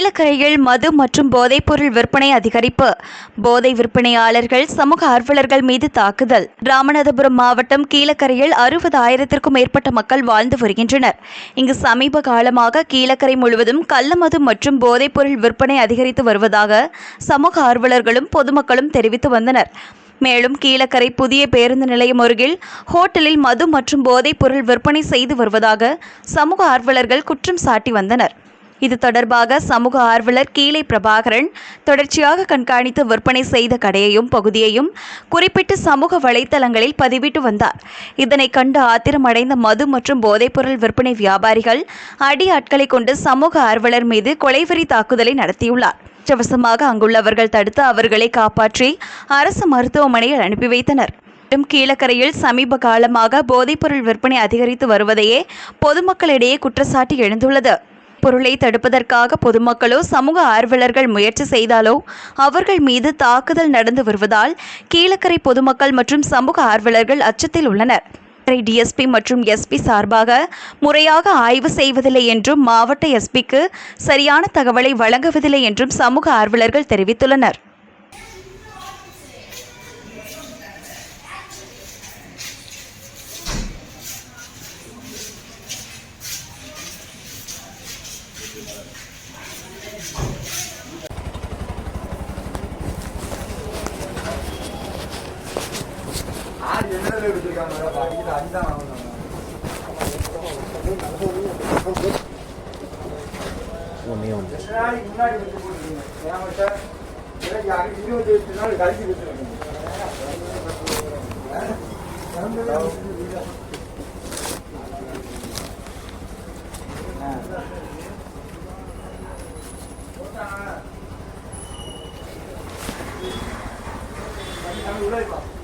கீழக்கரையில் மது மற்றும் போதைப்பொருள் விற்பனை அதிகரிப்பு. போதை விற்பனையாளர்கள் சமூக ஆர்வலர்கள் மீது தாக்குதல். ராமநாதபுரம் மாவட்டம் கீழக்கரையில் அறுபது ஆயிரத்திற்கும் மேற்பட்ட மக்கள் வாழ்ந்து வருகின்றனர். இங்கு சமீப காலமாக கீழக்கரை முழுவதும் கள்ளமது மற்றும் போதைப்பொருள் விற்பனை அதிகரித்து வருவதாக சமூக ஆர்வலர்களும் பொதுமக்களும் தெரிவித்து வந்தனர். மேலும் கீழக்கரை புதிய பேருந்து நிலையம் அருகில் ஹோட்டலில் மது மற்றும் போதைப் பொருள் விற்பனை செய்து வருவதாக சமூக ஆர்வலர்கள் குற்றம் சாட்டி வந்தனர். இது தொடர்பாக சமூக ஆர்வலர் கீழை பிரபாகரன் தொடர்ச்சியாக கண்காணித்து விற்பனை செய்த கடையையும் பகுதியையும் குறிப்பிட்டு சமூக வலைத்தளங்களில் பதிவிட்டு வந்தார். இதனை கண்டு ஆத்திரமடைந்த மது மற்றும் போதைப்பொருள் விற்பனை வியாபாரிகள் அடி ஆட்களை கொண்டு சமூக ஆர்வலர் மீது கொலைவெறி தாக்குதலை நடத்தியுள்ளார். இலவசமாக அங்குள்ளவர்கள் தடுத்து அவர்களை காப்பாற்றி அரசு மருத்துவமனையில் அனுப்பி வைத்தனர். மேலும் கீழக்கரையில் சமீப காலமாக போதைப்பொருள் விற்பனை அதிகரித்து வருவதையே பொதுமக்களிடையே குற்றச்சாட்டு எழுந்துள்ளது. பொருளை தடுப்பதற்காக பொதுமக்களோ சமூக ஆர்வலர்கள் முயற்சி செய்தாலோ அவர்கள் மீது தாக்குதல் நடந்து வருவதால் கீழக்கரை பொதுமக்கள் மற்றும் சமூக ஆர்வலர்கள் அச்சத்தில் உள்ளனர். டிஎஸ்பி மற்றும் எஸ்பி சார்பாக முறையாக ஆய்வு செய்வதில்லை என்றும் மாவட்ட எஸ்பிக்கு சரியான தகவலை வழங்குவதில்லை என்றும் சமூக ஆர்வலர்கள் தெரிவித்துள்ளனர். 아 옛날에 그러니까 말이야 말이 안다 아는 사람들은 何ぐらい。